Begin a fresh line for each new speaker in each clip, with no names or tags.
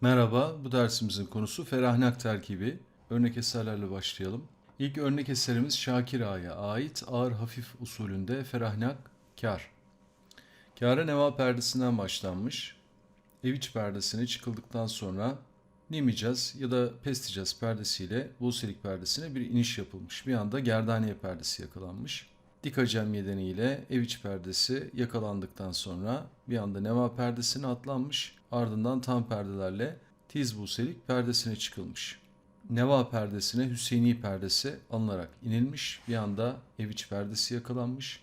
Merhaba, bu dersimizin konusu ferahnak terkibi. Örnek eserlerle başlayalım. İlk örnek eserimiz Şakir Ağa'ya ait ağır hafif usulünde ferahnak kar. Kâra neva perdesinden başlanmış. Ev iç perdesine çıkıldıktan sonra nimicaz ya da pesticaz perdesiyle buselik perdesine bir iniş yapılmış. Bir anda gerdaniye perdesi yakalanmış. Dik hacem nedeniyle ev iç perdesi yakalandıktan sonra bir anda neva perdesine atlanmış. Ardından tam perdelerle tiz buselik perdesine çıkılmış. Neva perdesine Hüseyini perdesi alınarak inilmiş. Bir anda ev iç perdesi yakalanmış.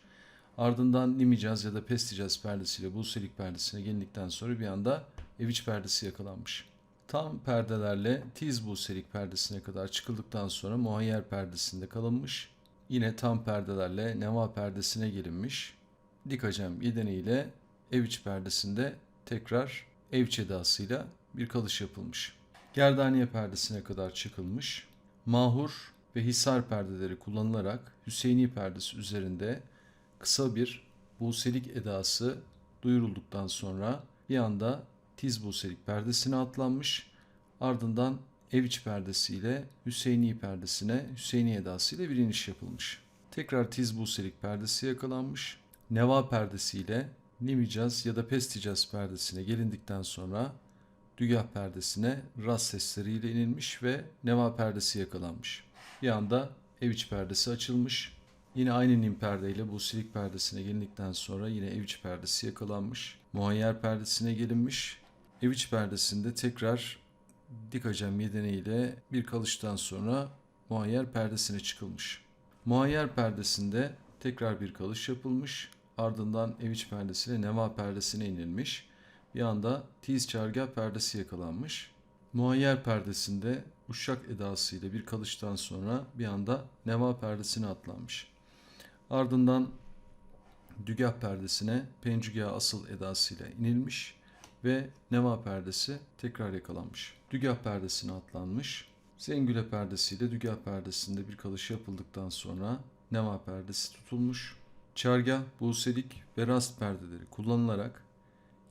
Ardından nimicaz ya da pesticaz perdesiyle buselik perdesine gelindikten sonra bir anda ev iç perdesi yakalanmış. Tam perdelerle tiz buselik perdesine kadar çıkıldıktan sonra muayyer perdesinde kalınmış. Yine tam perdelerle neva perdesine gelinmiş. Dik hacem yedeneğiyle ev iç perdesinde tekrar ev edasıyla bir kalış yapılmış. Gerdaniye perdesine kadar çıkılmış. Mahur ve hisar perdeleri kullanılarak Hüseyini perdesi üzerinde kısa bir buselik edası duyurulduktan sonra bir anda tiz buselik perdesine atlanmış. Ardından ev iç perdesiyle Hüseyini perdesine Hüseyini edasıyla bir iniş yapılmış. Tekrar tiz buselik perdesi yakalanmış. Neva perdesiyle nimicaz ya da pesticaz perdesine gelindikten sonra dügah perdesine rast sesleriyle inilmiş ve neva perdesi yakalanmış. Bir anda ev iç perdesi açılmış. Yine aynı nim perdeyle bu silik perdesine gelindikten sonra yine ev iç perdesi yakalanmış. Muayyer perdesine gelinmiş. Ev iç perdesinde tekrar dik hacem yedeneğiyle bir kalıştan sonra muayyer perdesine çıkılmış. Muayyer perdesinde tekrar bir kalış yapılmış. Ardından ev iç perdesiyle neva perdesine inilmiş. Bir anda tiz çargah perdesi yakalanmış. Muayyer perdesinde uşak edasıyla bir kalıştan sonra bir anda neva perdesine atlanmış. Ardından dügah perdesine pencügah asıl edasıyla inilmiş ve neva perdesi tekrar yakalanmış. Dügah perdesine atlanmış. Zengüle perdesiyle dügah perdesinde bir kalış yapıldıktan sonra neva perdesi tutulmuş. Çargah, buselik ve rast perdeleri kullanılarak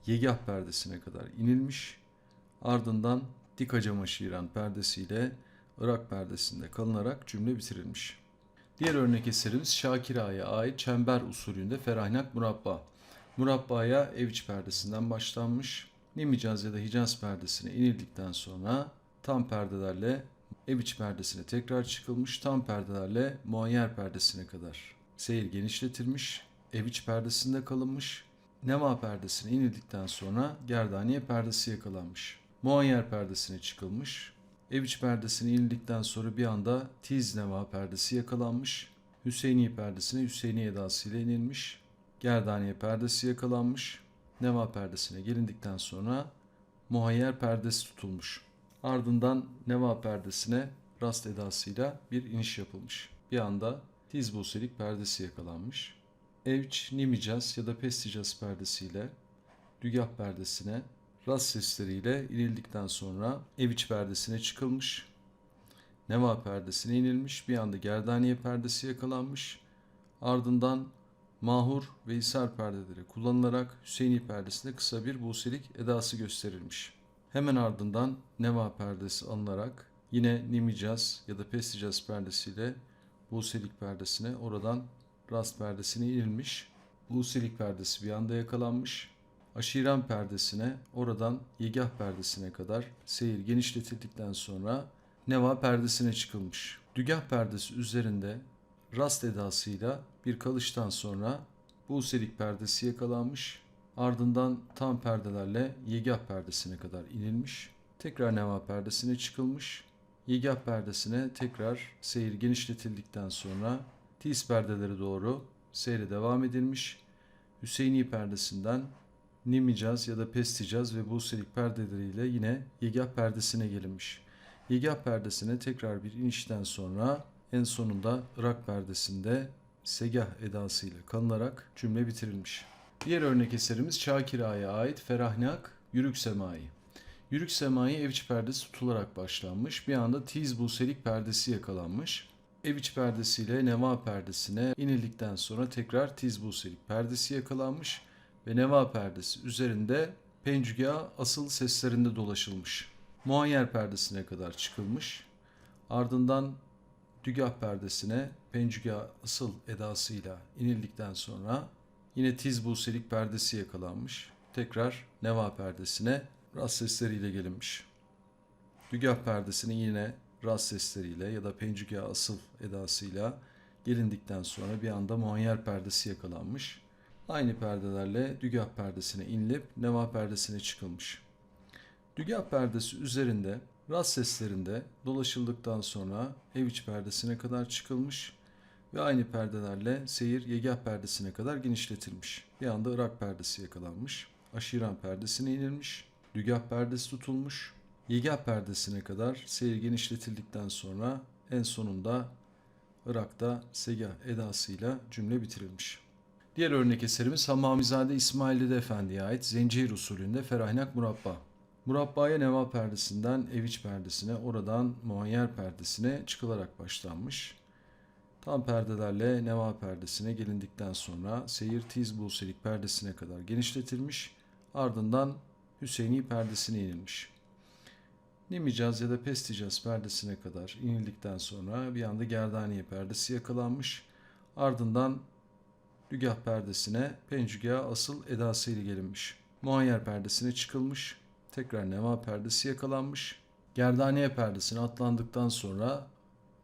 yegah perdesine kadar inilmiş. Ardından dik hacama şiiran perdesiyle Irak perdesinde kalınarak cümle bitirilmiş. Diğer örnek eserimiz Şakir Ağa'ya ait çember usulünde ferahnak murabba. Murabbaya ev iç perdesinden başlanmış. Nimicaz ya da Hicaz perdesine inildikten sonra tam perdelerle ev iç perdesine tekrar çıkılmış. Tam perdelerle muayyer perdesine kadar seyir genişletilmiş. Ev iç perdesinde kalınmış. Neva perdesine inildikten sonra gerdaniye perdesi yakalanmış. Muayyer perdesine çıkılmış. Ev iç perdesine inildikten sonra bir anda tiz neva perdesi yakalanmış. Hüseyini perdesine Hüseyini edasıyla inilmiş. Gerdaniye perdesi yakalanmış. Neva perdesine gelindikten sonra muayyer perdesi tutulmuş. Ardından neva perdesine rast edasıyla bir iniş yapılmış. Bir anda tiz buselik perdesi yakalanmış. Evç, nimicaz ya da pesticaz perdesiyle dügah perdesine rast sesleriyle inildikten sonra ev iç perdesine çıkılmış. Neva perdesine inilmiş. Bir anda gerdaniye perdesi yakalanmış. Ardından mahur ve hisar perdeleri kullanılarak Hüseyini perdesinde kısa bir buselik edası gösterilmiş. Hemen ardından neva perdesi alınarak yine nimicaz ya da pesticaz perdesiyle buselik perdesine oradan rast perdesine inilmiş. Buselik perdesi bir anda yakalanmış. Aşiran perdesine oradan yegah perdesine kadar seyir genişletildikten sonra neva perdesine çıkılmış. Dügah perdesi üzerinde rast edasıyla bir kalıştan sonra buselik perdesi yakalanmış. Ardından tam perdelerle yegah perdesine kadar inilmiş. Tekrar neva perdesine çıkılmış. Yegah perdesine tekrar seyir genişletildikten sonra tiz perdeleri doğru seyre devam edilmiş. Hüseyini perdesinden nimicaz ya da pesticaz ve buselik perdeleriyle yine yegah perdesine gelinmiş. Yegah perdesine tekrar bir inişten sonra en sonunda Irak perdesinde segah edasıyla kalınarak cümle bitirilmiş. Diğer örnek eserimiz Şakir Ağa'ya ait Ferahnak Yürük Semai. Yürük Semai ev iç perdesi tutularak başlanmış. Bir anda tiz buselik perdesi yakalanmış. Ev iç perdesiyle neva perdesine inildikten sonra tekrar tiz buselik perdesi yakalanmış ve neva perdesi üzerinde pencüga asıl seslerinde dolaşılmış. muayyer perdesine kadar çıkılmış. Ardından dügah perdesine pencüga asıl edasıyla inildikten sonra yine tiz buselik perdesi yakalanmış. Tekrar neva perdesine rast sesleriyle gelinmiş. Dügah perdesine yine rast sesleriyle ya da pencüga asıl edasıyla gelindikten sonra bir anda muayyer perdesi yakalanmış. Aynı perdelerle dügah perdesine inilip neva perdesine çıkılmış. Dügah perdesi üzerinde rast seslerinde dolaşıldıktan sonra ev iç perdesine kadar çıkılmış ve aynı perdelerle seyir yegah perdesine kadar genişletilmiş. Bir anda Irak perdesi yakalanmış. Aşiran perdesine inilmiş. Dügah perdesi tutulmuş. Yegah perdesine kadar seyir genişletildikten sonra en sonunda Irak'ta segah edasıyla cümle bitirilmiş. Diğer örnek eserimiz Hammamizade İsmail Dede Efendi'ye ait Zencir usulünde Ferahnak Murabba. Murabbaya neva perdesinden eviç perdesine, oradan muayyer perdesine çıkılarak başlanmış. Tam perdelerle neva perdesine gelindikten sonra seyir tiz buselik perdesine kadar genişletilmiş. Ardından Hüseyini perdesine inilmiş. Nimicaz ya da Pesticaz perdesine kadar inildikten sonra bir anda Gerdaniye perdesi yakalanmış. Ardından Dügah perdesine pencüga asıl edasıyla gelinmiş. Muayyer perdesine çıkılmış. Tekrar neva perdesi yakalanmış. Gerdaniye perdesine atlandıktan sonra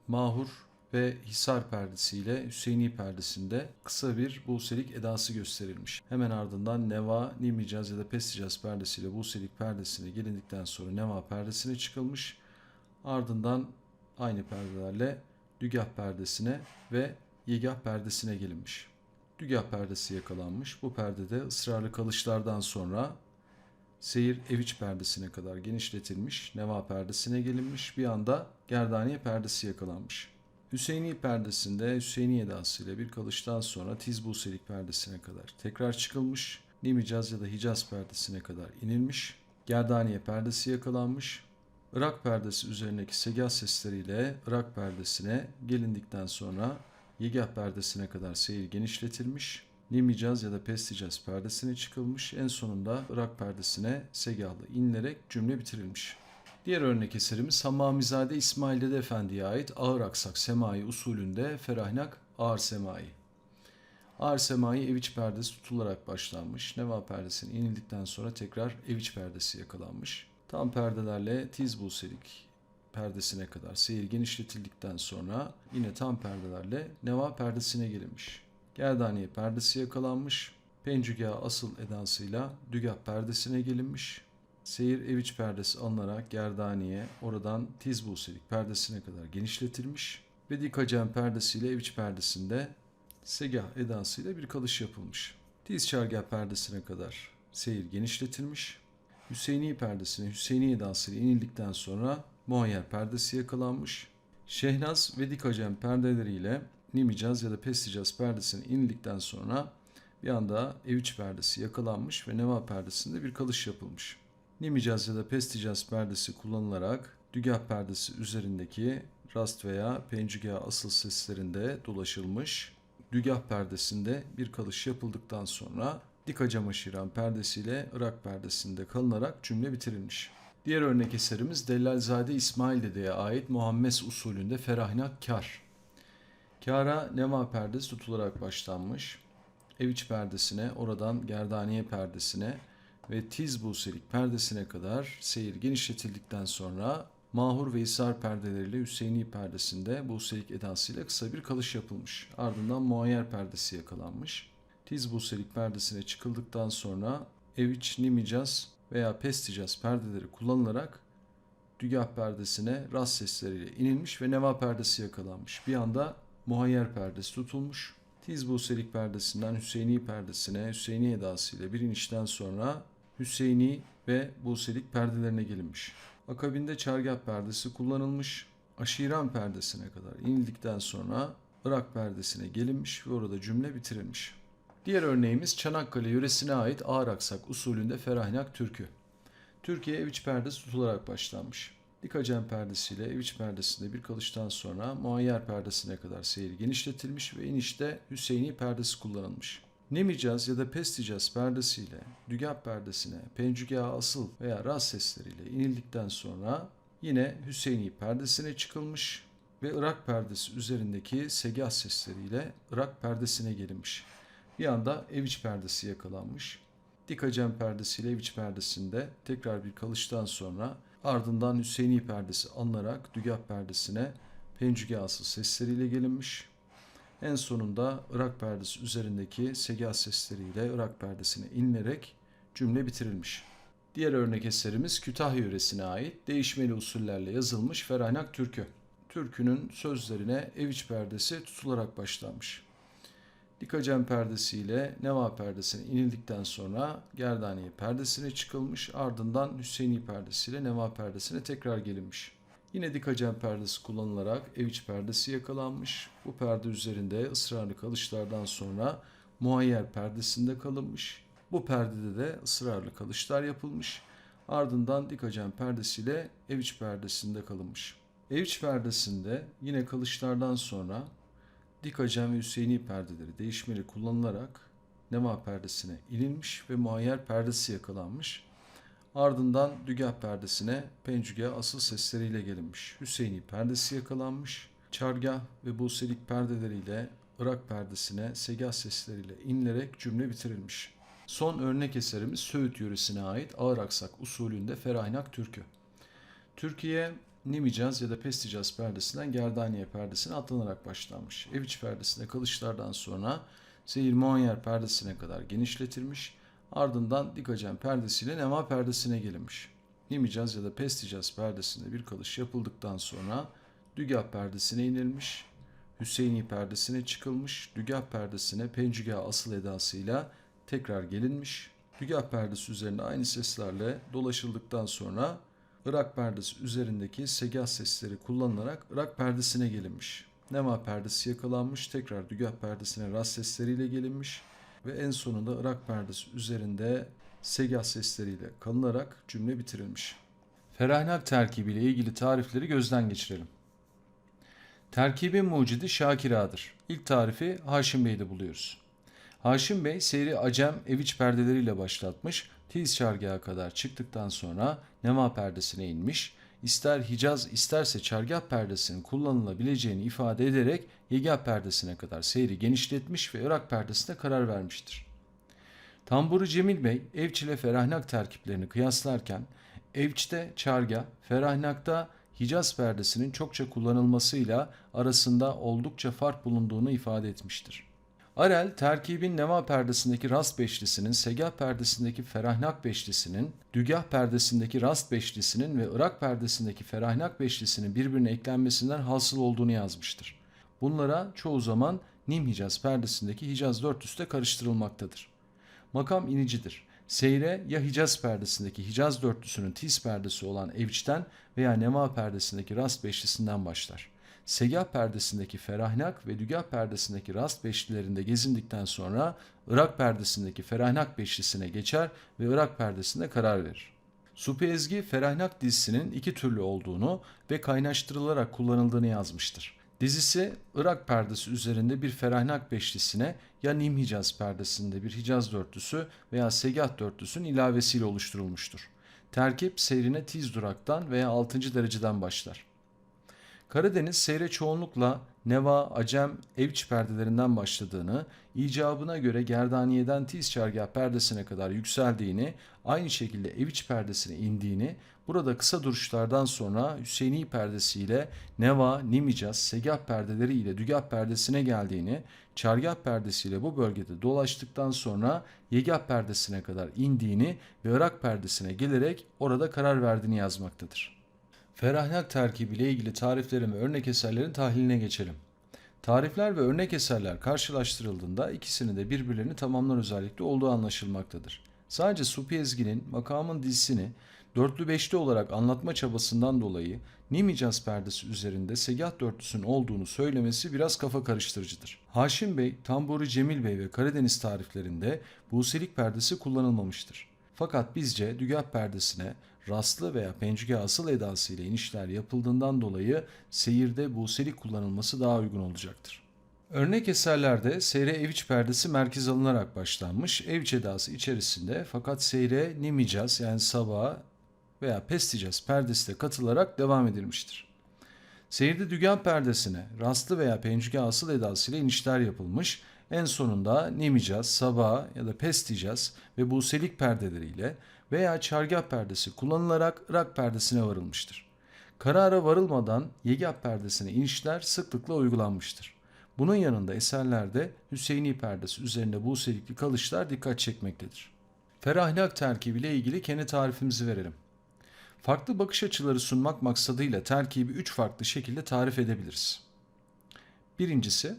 mahur ve hisar perdesiyle Hüseyini perdesinde kısa bir buselik edası gösterilmiş. Hemen ardından neva, nimicaz ya da pesticaz perdesiyle buselik perdesine gelindikten sonra neva perdesine çıkılmış. Ardından aynı perdelerle dügah perdesine ve yegah perdesine gelinmiş. Dügah perdesi yakalanmış. Bu perdede ısrarlı kalışlardan sonra seyir eviç perdesine kadar genişletilmiş. Neva perdesine gelinmiş. Bir anda gerdaniye perdesi yakalanmış. Hüseyini perdesinde Hüseyini edasıyla bir kalıştan sonra Tizbuselik perdesine kadar tekrar çıkılmış. Nimicaz ya da Hicaz perdesine kadar inilmiş. Gerdaniye perdesi yakalanmış. Irak perdesi üzerindeki segah sesleriyle Irak perdesine gelindikten sonra Yegah perdesine kadar seyir genişletilmiş. Nimicaz ya da pesticaz perdesine çıkılmış. En sonunda Irak perdesine segahlı inilerek cümle bitirilmiş. Diğer örnek eserimiz Hammamizade İsmail Dede Efendi'ye ait ağır aksak semai usulünde ferahnak ağır semai. Ağır semai eviç perdesi tutularak başlanmış. Neva perdesine inildikten sonra tekrar eviç perdesi yakalanmış. Tam perdelerle tiz buselik perdesine kadar seyir genişletildikten sonra yine tam perdelerle neva perdesine gelinmiş. Gerdaniye perdesi yakalanmış. Pencüga asıl edasıyla dügah perdesine gelinmiş. Seyir eviç perdesi alınarak gerdaniye oradan tizbuselik perdesine kadar genişletilmiş. Ve dikacem perdesiyle eviç perdesinde segah edasıyla bir kalış yapılmış. Tiz çargah perdesine kadar seyir genişletilmiş. Hüseyini perdesine Hüseyini edasıyla inildikten sonra muayyer perdesi yakalanmış. Şehnaz ve dikacem perdeleriyle nimicaz ya da pesticaz perdesine inildikten sonra bir anda eviç perdesi yakalanmış ve neva perdesinde bir kalış yapılmış. Nimicaz ya da pesticaz perdesi kullanılarak dügah perdesi üzerindeki rast veya pencüga asıl seslerinde dolaşılmış. Dügah perdesinde bir kalış yapıldıktan sonra dikacam aşiran perdesiyle Irak perdesinde kalınarak cümle bitirilmiş. Diğer örnek eserimiz Dellalzade İsmail Dede'ye ait Muhammes usulünde ferahnak kar. Kara neva perdesi tutularak başlanmış. Ev iç perdesine, oradan gerdaniye perdesine ve tiz buselik perdesine kadar seyir genişletildikten sonra mahur ve isar perdeleriyle Hüseyini perdesinde buselik edasıyla kısa bir kalış yapılmış. Ardından muayyer perdesi yakalanmış. Tiz buselik perdesine çıkıldıktan sonra ev iç nimicaz veya pesticaz perdeleri kullanılarak dügah perdesine rast sesleriyle inilmiş ve neva perdesi yakalanmış. Bir anda muhayyer perdesi tutulmuş. Tiz buselik perdesinden Hüseyini perdesine Hüseyini edasıyla bir inişten sonra Hüseyini ve buselik perdelerine gelinmiş. Akabinde çargah perdesi kullanılmış. Aşiran perdesine kadar inildikten sonra Irak perdesine gelinmiş ve orada cümle bitirilmiş. Diğer örneğimiz Çanakkale yöresine ait ağır aksak usulünde ferahnak türkü. Türkiye ev iç perdesi tutularak başlanmış. Dikacem perdesiyle ev iç perdesinde bir kalıştan sonra muayyer perdesine kadar seyir genişletilmiş ve inişte Hüseyini perdesi kullanılmış. Nemicaz ya da pesticaz perdesiyle dügap perdesine pencügaha asıl veya rast sesleriyle inildikten sonra yine Hüseyini perdesine çıkılmış ve Irak perdesi üzerindeki segah sesleriyle Irak perdesine gelinmiş. Bir anda eviç perdesi yakalanmış. Dikacem perdesiyle eviç perdesinde tekrar bir kalıştan sonra ardından Hüseyini perdesi alınarak dügap perdesine pencüge asıl sesleriyle gelinmiş. En sonunda Irak perdesi üzerindeki segah sesleriyle Irak perdesine inilerek cümle bitirilmiş. Diğer örnek eserimiz Kütahya yöresine ait değişmeli usullerle yazılmış Ferahnak Türkü. Türkünün sözlerine eviç perdesi tutularak başlanmış. Dikacem perdesiyle Neva perdesine inildikten sonra Gerdaniye perdesine çıkılmış ardından Hüseyini perdesiyle Neva perdesine tekrar gelinmiş. Yine dikacem perdesi kullanılarak eviç perdesi yakalanmış. Bu perde üzerinde ısrarlı kalışlardan sonra muayyer perdesinde kalınmış. Bu perdede de ısrarlı kalışlar yapılmış. Ardından dikacem perdesiyle eviç perdesinde kalınmış. Eviç perdesinde yine kalışlardan sonra dikacem ve Hüseyini perdeleri değişmeli kullanılarak nema perdesine inilmiş ve muayyer perdesi yakalanmış. Ardından dügah perdesine pencüge asıl sesleriyle gelinmiş. Hüseyini perdesi yakalanmış. Çargah ve buselik perdeleriyle Irak perdesine segah sesleriyle inilerek cümle bitirilmiş. Son örnek eserimiz Söğüt yöresine ait ağır aksak usulünde Ferahnak Türkü. Türkiye Nimicaz ya da Pesticaz perdesinden Gerdaniye perdesine atlanarak başlanmış. Eviç perdesinde kalışlardan sonra Zehir Muayyer perdesine kadar genişletilmiş. Ardından Dikacem perdesiyle Nema perdesine gelinmiş. Nimicaz ya da Pesticaz perdesinde bir kalış yapıldıktan sonra Dügah perdesine inilmiş. Hüseyini perdesine çıkılmış. Dügah perdesine pencügah asıl edasıyla tekrar gelinmiş. Dügah perdesi üzerinde aynı seslerle dolaşıldıktan sonra Irak perdesi üzerindeki segah sesleri kullanılarak Irak perdesine gelinmiş. Nema perdesi yakalanmış, tekrar dügah perdesine rast sesleriyle gelinmiş ve en sonunda Irak perdesi üzerinde segah sesleriyle kalınarak cümle bitirilmiş. Ferahnak terkibi ile ilgili tarifleri gözden geçirelim. Terkibin mucidi Şakira'dır. İlk tarifi Haşim Bey'de buluyoruz. Haşim Bey seyri Acem Eviç perdeleriyle başlatmış, Tiz çargaha kadar çıktıktan sonra Nema perdesine inmiş, ister Hicaz isterse çargah perdesinin kullanılabileceğini ifade ederek Yegah perdesine kadar seyri genişletmiş ve Irak perdesine karar vermiştir. Tamburu Cemil Bey Evç ile Ferahnak terkiplerini kıyaslarken Evç'te çargah, Ferahnak'ta Hicaz perdesinin çokça kullanılmasıyla arasında oldukça fark bulunduğunu ifade etmiştir. Arel, terkibin Nema perdesindeki rast beşlisinin, Segah perdesindeki Ferahnak beşlisinin, Dügah perdesindeki rast beşlisinin ve Irak perdesindeki Ferahnak beşlisinin birbirine eklenmesinden hasıl olduğunu yazmıştır. Bunlara çoğu zaman Nim Hicaz perdesindeki Hicaz dörtlüsü de karıştırılmaktadır. Makam inicidir. Seyre ya Hicaz perdesindeki Hicaz dörtlüsünün tiz perdesi olan Evç'ten veya Nema perdesindeki rast beşlisinden başlar. Segah perdesindeki Ferahnak ve Dügah perdesindeki Rast beşlilerinde gezindikten sonra Irak perdesindeki Ferahnak beşlisine geçer ve Irak perdesinde karar verir. Supi Ezgi Ferahnak dizisinin iki türlü olduğunu ve kaynaştırılarak kullanıldığını yazmıştır. Dizisi Irak perdesi üzerinde bir Ferahnak beşlisine ya Nim Hicaz perdesinde bir Hicaz dörtlüsü veya Segah dörtlüsünün ilavesiyle oluşturulmuştur. Terkip seyrine tiz duraktan veya 6. dereceden başlar. Karadeniz seyre çoğunlukla Neva, Acem, Evç perdelerinden başladığını, icabına göre Gerdaniye'den Tiz çargah perdesine kadar yükseldiğini, aynı şekilde Evç perdesine indiğini, burada kısa duruşlardan sonra Hüseyini perdesiyle Neva, Nimicaz, Segah perdeleri ile Dügah perdesine geldiğini, çargah perdesiyle bu bölgede dolaştıktan sonra Yegah perdesine kadar indiğini ve Irak perdesine gelerek orada karar verdiğini yazmaktadır. Ferahnak terkibi ile ilgili tariflerin ve örnek eserlerin tahliline geçelim. Tarifler ve örnek eserler karşılaştırıldığında ikisinin de birbirlerini tamamlar özellikle olduğu anlaşılmaktadır. Sadece Supi Ezgi'nin makamın dizisini dörtlü beşli olarak anlatma çabasından dolayı Nimicaz perdesi üzerinde Segah dörtlüsünün olduğunu söylemesi biraz kafa karıştırıcıdır. Haşim Bey, Tamburi Cemil Bey ve Karadeniz tariflerinde Buselik perdesi kullanılmamıştır. Fakat bizce Dügah perdesine rastlı veya pencüge asıl edası ile inişler yapıldığından dolayı seyirde buselik kullanılması daha uygun olacaktır. Örnek eserlerde seyre eviç perdesi merkez alınarak başlanmış. Eviç edası içerisinde fakat seyre nimicaz yani sabaha veya pesticaz perdesi de katılarak devam edilmiştir. Seyirde dügen perdesine rastlı veya pencüke asıl edasıyla inişler yapılmış. En sonunda nimicaz, sabah ya da pesticaz ve buselik perdeleriyle veya çargah perdesi kullanılarak rak perdesine varılmıştır. Karara varılmadan yegah perdesine inişler sıklıkla uygulanmıştır. Bunun yanında eserlerde Hüseyini perdesi üzerinde buselikli kalışlar dikkat çekmektedir. Ferahlak terkibiyle ilgili kendi tarifimizi verelim. Farklı bakış açıları sunmak maksadıyla terkibi üç farklı şekilde tarif edebiliriz. Birincisi,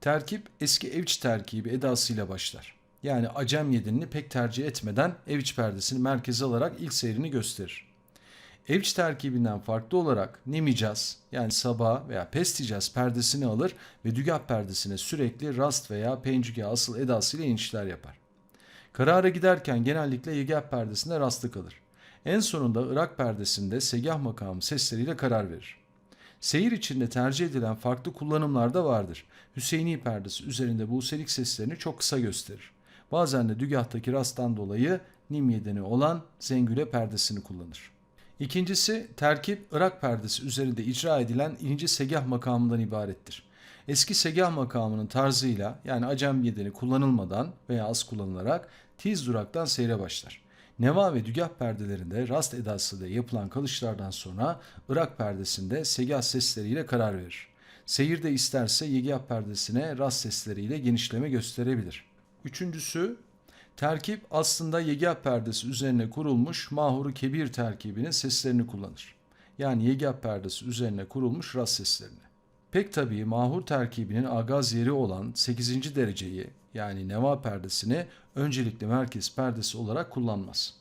terkip eski evç terkibi edasıyla başlar. Yani acem yedinini pek tercih etmeden evç perdesini merkeze alarak ilk seyrini gösterir. Evç terkibinden farklı olarak nemicaz yani sabah veya pesticaz perdesini alır ve dügah perdesine sürekli rast veya pencüge asıl edasıyla inişler yapar. Karara giderken genellikle yegah perdesinde rastlı kalır. En sonunda Irak perdesinde segah makamı sesleriyle karar verir. Seyir içinde tercih edilen farklı kullanımlar da vardır. Hüseyini perdesi üzerinde buselik seslerini çok kısa gösterir. Bazen de dügahtaki rasttan dolayı nimyedeni olan zengüle perdesini kullanır. İkincisi terkip Irak perdesi üzerinde icra edilen inci segah makamından ibarettir. Eski segah makamının tarzıyla yani acem yedeni kullanılmadan veya az kullanılarak tiz duraktan seyre başlar. Neva ve dügah perdelerinde rast edası da yapılan kalışlardan sonra Irak perdesinde segah sesleriyle karar verir. Seyirde isterse yegah perdesine rast sesleriyle genişleme gösterebilir. Üçüncüsü Terkip aslında yegah perdesi üzerine kurulmuş mahuru kebir terkibinin seslerini kullanır. Yani yegah perdesi üzerine kurulmuş rast seslerini. Pek tabii mahur terkibinin agaz yeri olan 8. dereceyi yani neva perdesini öncelikle merkez perdesi olarak kullanmaz.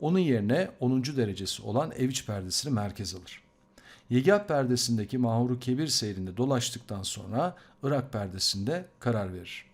Onun yerine 10. derecesi olan eviç perdesini merkez alır. Yegah perdesindeki mahuru kebir seyrinde dolaştıktan sonra Irak perdesinde karar verir.